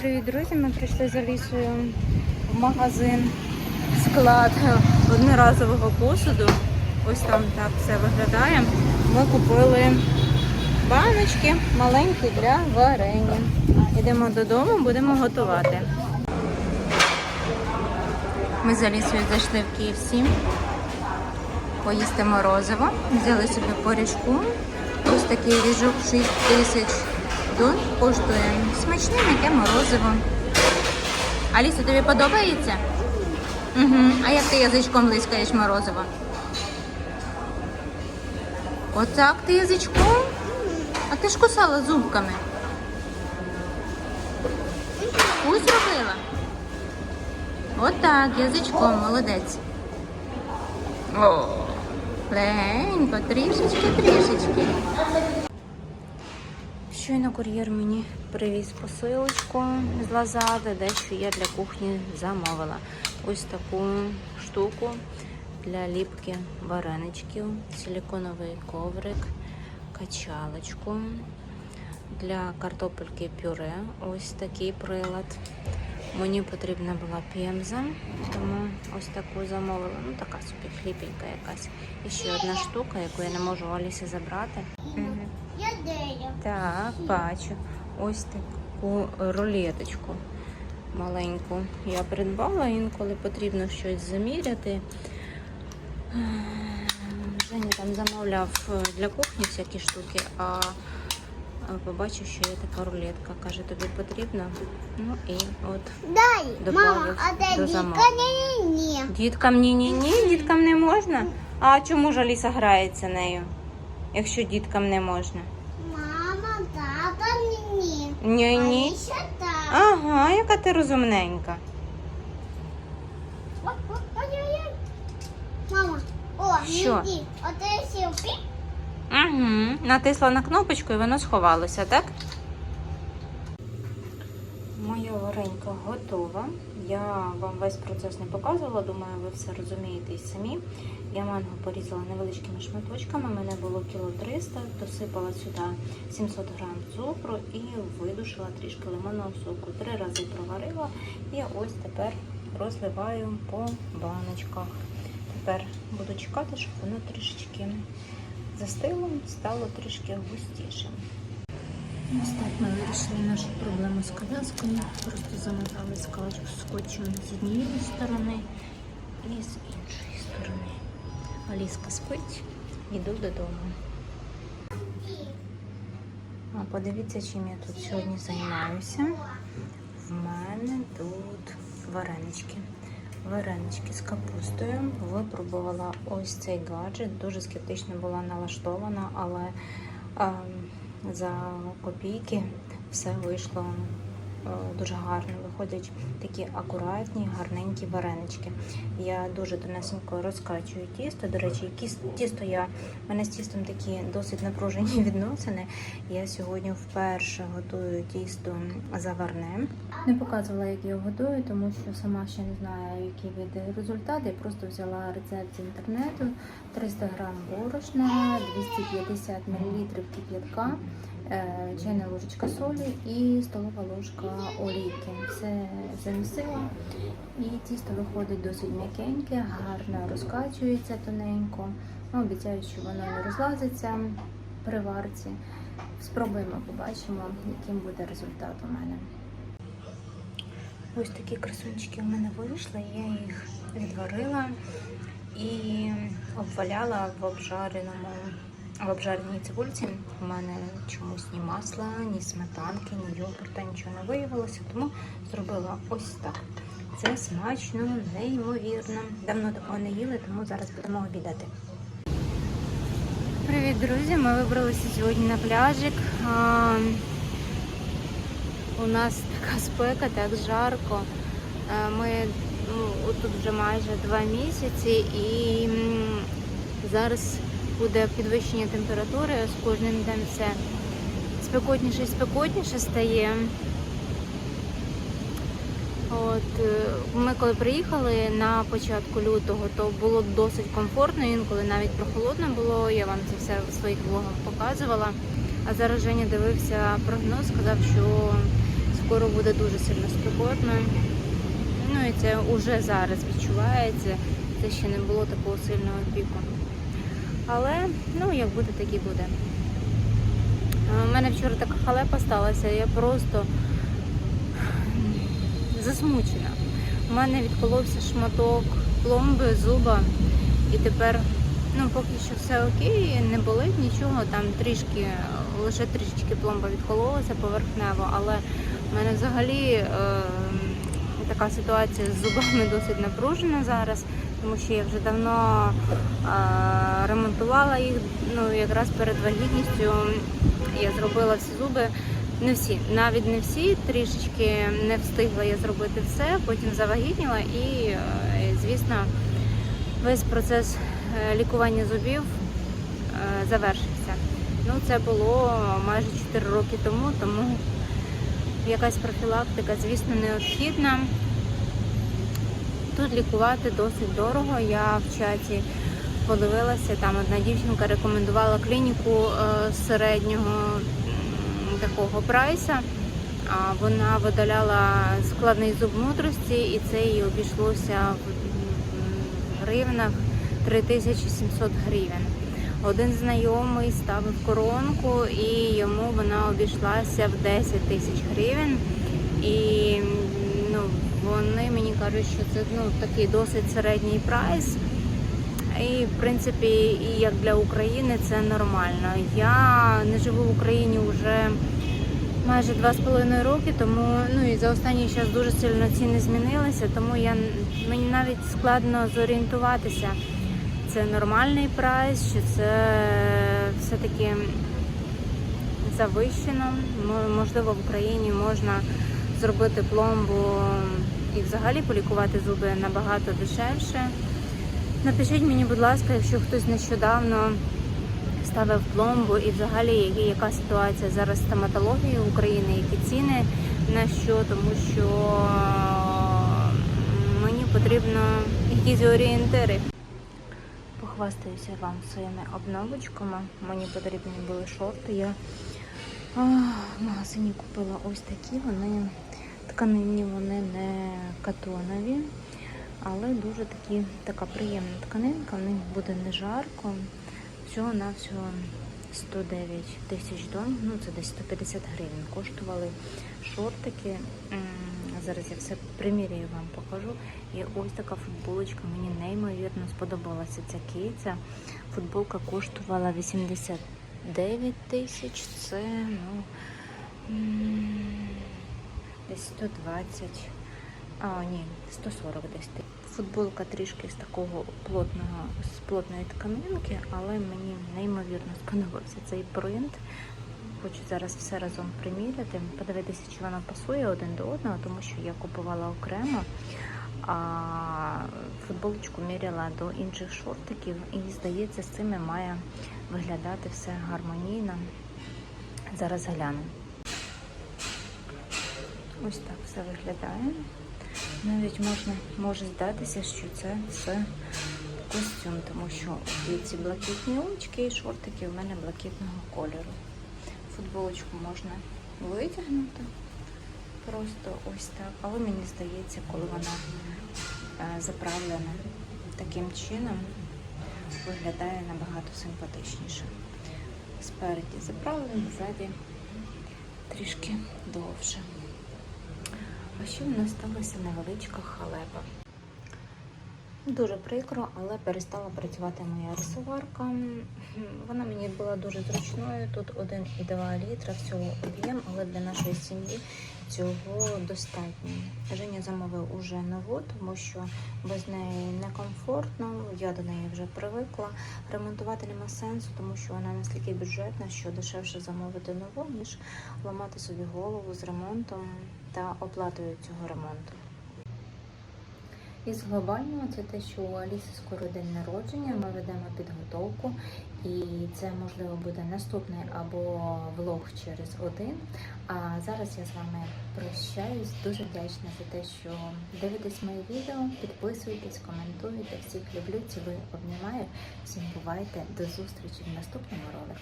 Привіт, друзі! Ми прийшли за лісою в магазин, склад одноразового посуду. Ось там так все виглядає. Ми купили баночки маленькі для варення. Йдемо додому, будемо готувати. Ми за лісою зайшли в KFC. Поїсти морозиво. Взяли собі поріжку. Ось такий ріжок 6 тисяч дон коштує. Смачне м'яке морозиво. Аліса, тобі подобається? Угу. А як ти язичком лискаєш морозиво? Отак ти язичком? А ти ж кусала зубками. Ось зробила. Отак, язичком, молодець. О, легенько, трішечки, трішечки. Щойно кур'єр мені привіз посилочку з Лазади, дещо я для кухні замовила. Ось таку штуку для ліпки вареничків, силиконовий коврик, качалочку для картопельки пюре. Ось такий прилад. Мені потрібна була пемза, тому ось таку замовила. Ну, така собі хліпенька якась. І ще одна штука, яку я не можу Алісі забрати. Так, бачу. Ось таку рулеточку маленьку. Я придбала інколи потрібно щось заміряти. Женя там замовляв для кухні всякі штуки, а побачив, що є така рулетка. Каже, тобі потрібно. Ну і от Дай, мама, а до замовлення. дітка ні, ні. діткам ні, ні, ні, діткам не можна. А чому ж Аліса грається нею, якщо діткам не можна? Ні, ні. Ага, яка ти розумненька. Мама, о, Що? Угу. Натисла на кнопочку і воно сховалося, так? Варенька готова. Я вам весь процес не показувала, думаю, ви все розумієте і самі. Я манго порізала невеличкими шматочками, мене було кіло 300, досипала сюди 700 грам цукру і видушила трішки лимонного соку. Три рази проварила і ось тепер розливаю по баночках. Тепер буду чекати, щоб воно трішечки застило, стало трішки густішим. Ось ми вирішили нашу проблему з коляскою. Просто замотали скотч, скотчем з однієї сторони і з іншої сторони. Аліска спить, йду додому. А подивіться, чим я тут сьогодні займаюся. В мене тут варенички. Варенички з капустою. Випробувала ось цей гаджет. Дуже скептично була налаштована, але ем, за копійки. Все вийшло дуже гарно. Виходять такі акуратні, гарненькі варенички. Я дуже донесенько розкачую тісто. До речі, тісто я в мене з тістом такі досить напружені відносини. Я сьогодні вперше готую тісто заварне. Не показувала, як його готую, тому що сама ще не знаю, які вийде результат. Я просто взяла рецепт з інтернету: 300 грам борошна, 250 мл кип'ятка, е, чайна ложечка солі і столова ложка олійки. Все замісила. І тісто виходить досить м'якеньке, гарно розкачується тоненько. Ну, обіцяю, що воно не розлазиться при варці. Спробуємо, побачимо, яким буде результат у мене. Ось такі красунчики у мене вийшли. Я їх відварила і обваляла в обжареному в обжареній цибульці. У мене чомусь ні масла, ні сметанки, ні йогурта, нічого не виявилося, тому зробила ось так. Це смачно, неймовірно. Давно такого не їли, тому зараз будемо обідати. Привіт, друзі! Ми вибралися сьогодні на пляжик. А, у нас така спека, так жарко. Е, Ми ну, тут вже майже два місяці і зараз буде підвищення температури. З кожним днем все спекотніше і спекотніше стає. От е, ми коли приїхали на початку лютого, то було досить комфортно, інколи навіть прохолодно було. Я вам це все в своїх влогах показувала. А зараз Женя дивився прогноз, сказав, що скоро буде дуже сильно спекотно. Ну і це вже зараз відчувається. Це ще не було такого сильного піку. Але ну як буде, так і буде. У мене вчора така халепа сталася, я просто засмучена. У мене відколовся шматок пломби, зуба, і тепер, ну, поки що все окей, не болить нічого, там трішки, лише трішечки пломба відкололася поверхнево, але в мене взагалі е, така ситуація з зубами досить напружена зараз, тому що я вже давно е, ремонтувала їх, ну, якраз перед вагітністю я зробила всі зуби. Не всі, навіть не всі, трішечки не встигла я зробити все, потім завагітніла і, е, звісно, весь процес е, лікування зубів е, завершився. Ну, це було майже 4 роки тому, тому якась профілактика, звісно, необхідна. Тут лікувати досить дорого. Я в чаті подивилася, там одна дівчинка рекомендувала клініку е, середнього такого прайса. Вона видаляла складний зуб мудрості і це їй обійшлося в гривнах 3700 гривень. Один знайомий ставив коронку і йому вона обійшлася в 10 тисяч гривень. І вони мені кажуть, що це ну, такий досить середній прайс. І, в принципі, і як для України це нормально. Я не живу в Україні вже майже два з половиною роки, тому ну і за останній час дуже сильно ціни змінилися, тому я мені навіть складно зорієнтуватися. Це нормальний прайс, чи це все-таки завищено. Можливо, в Україні можна зробити пломбу і взагалі полікувати зуби набагато дешевше. Напишіть мені, будь ласка, якщо хтось нещодавно ставив пломбу і взагалі яка ситуація зараз з стоматологією України, які ціни на що, тому що мені потрібно якісь орієнтири. Похвастаюся вам своїми обновочками. Мені потрібні були шорти. Я в магазині купила ось такі. Вони тканинні, вони не катонові, але дуже такі, така приємна тканинка. В них буде не жарко. Всього на всього 109 тисяч дон, ну це десь 150 гривень. Коштували шортики. Зараз я все приміряю вам покажу. І ось така футболочка. Мені неймовірно сподобалася ця киця. Футболка коштувала 89 тисяч. Це ну десь 120. А, ні, 140 десь. Футболка трішки з такого плотного, з плотної тканинки, але мені неймовірно сподобався цей принт. Хочу зараз все разом приміряти, подивитися, чи вона пасує один до одного, тому що я купувала окремо, а футболочку міряла до інших шортиків, і здається, з цими має виглядати все гармонійно. Зараз гляну. Ось так все виглядає. Навіть можна може здатися, що це все костюм, тому що ці блакитні очки і шортики в мене блакитного кольору. Футболочку можна витягнути просто ось так. Але мені здається, коли вона е, заправлена таким чином, виглядає набагато симпатичніше. Спереді заправлено, ззаді трішки довше. А ще в нас сталася невеличка халепа. Дуже прикро, але перестала працювати моя рисуварка. Вона мені була дуже зручною. Тут 1,2 літра всього об'єм, але для нашої сім'ї цього достатньо. Женя замовив уже нову, тому що без неї некомфортно. Я до неї вже привикла. Ремонтувати нема сенсу, тому що вона настільки бюджетна, що дешевше замовити нову, ніж ламати собі голову з ремонтом та оплатою цього ремонту. Із глобального це те, що у Аліси скоро день народження. Ми ведемо підготовку, і це можливо буде наступний або влог через один. А зараз я з вами прощаюсь. Дуже вдячна за те, що дивитесь мої відео. Підписуйтесь, коментуйте. Всіх люблю, цілую, обнімаю. Всім бувайте. До зустрічі в наступному ролику.